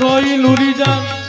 সই নুরি যান।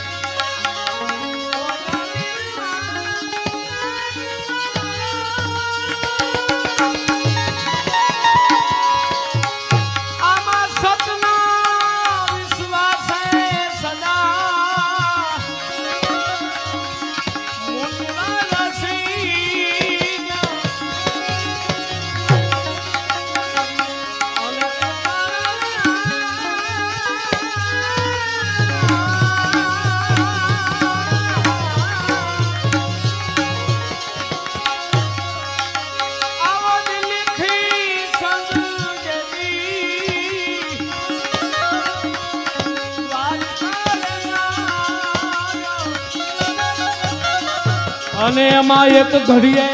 અને એમાં એક ઘડીએ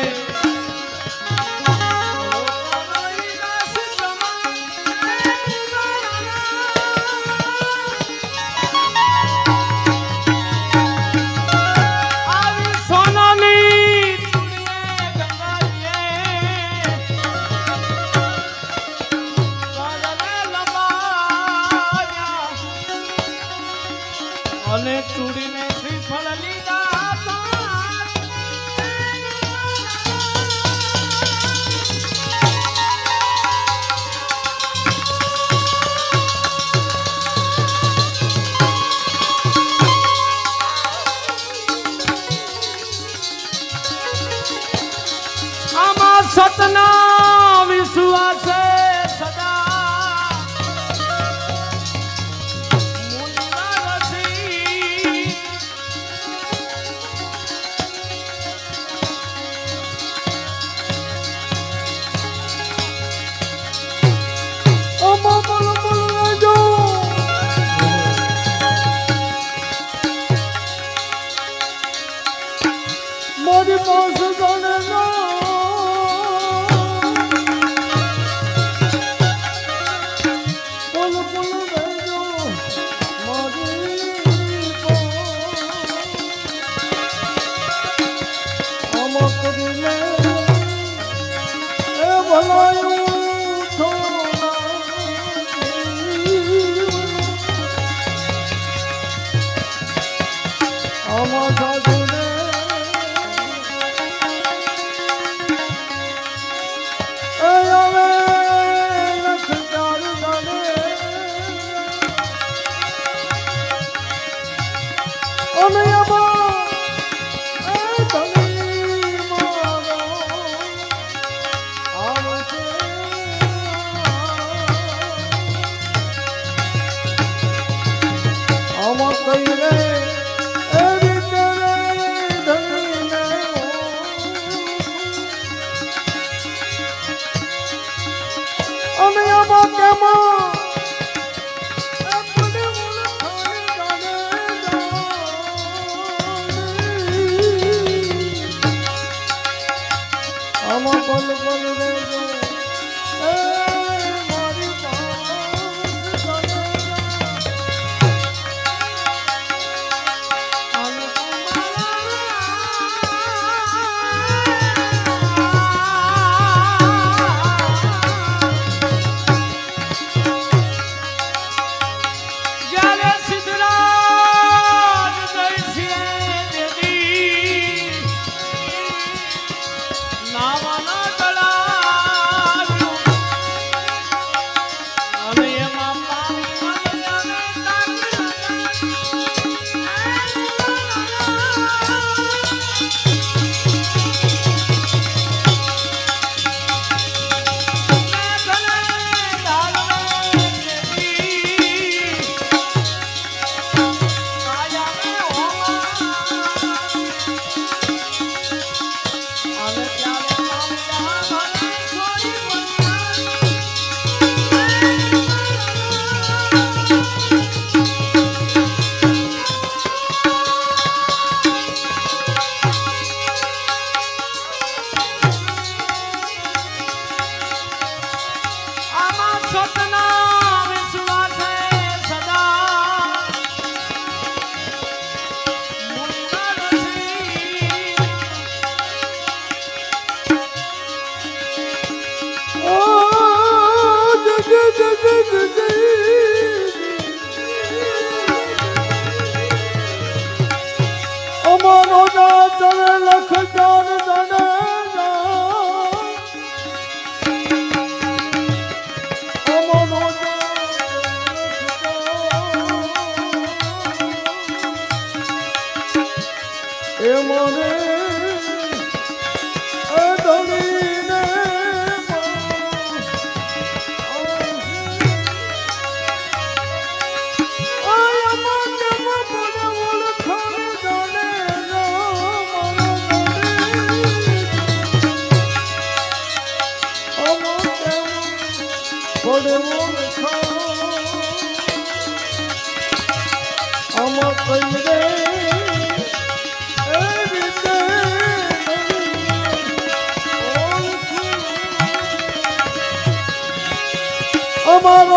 બોલ બોલ રે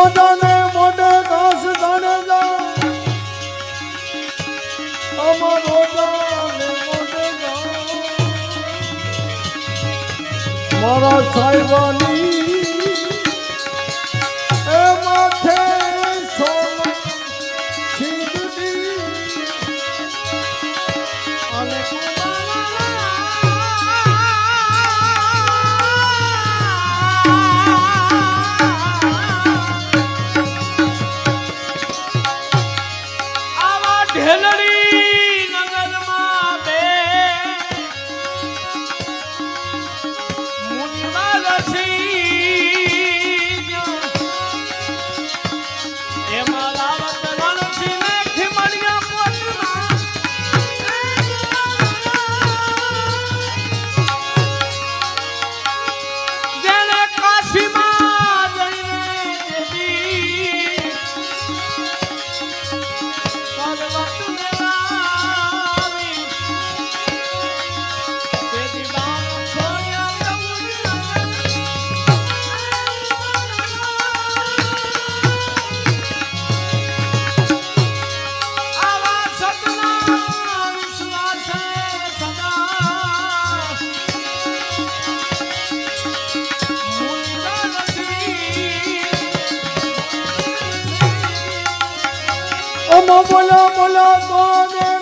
પોતાને મોઢે ઘાસ જાણે જા. અમારો મારા સાહેબાની બોલો બોલો તો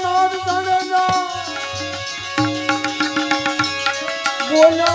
નાથ સડેજા બોલો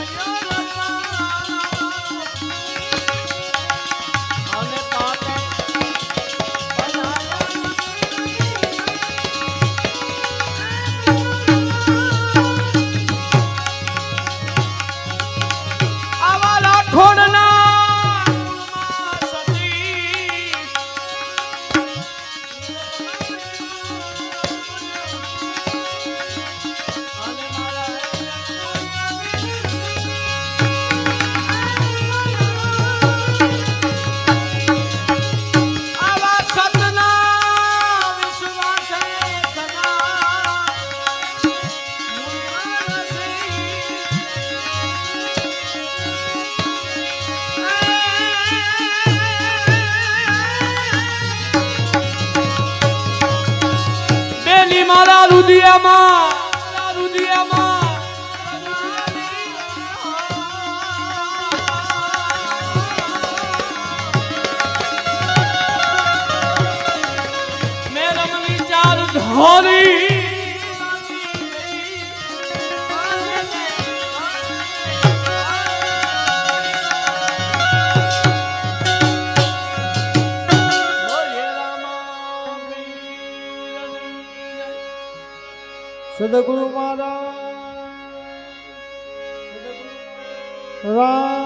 Señor. રામા જય. સદગુરુ મહારાજ ભગવાન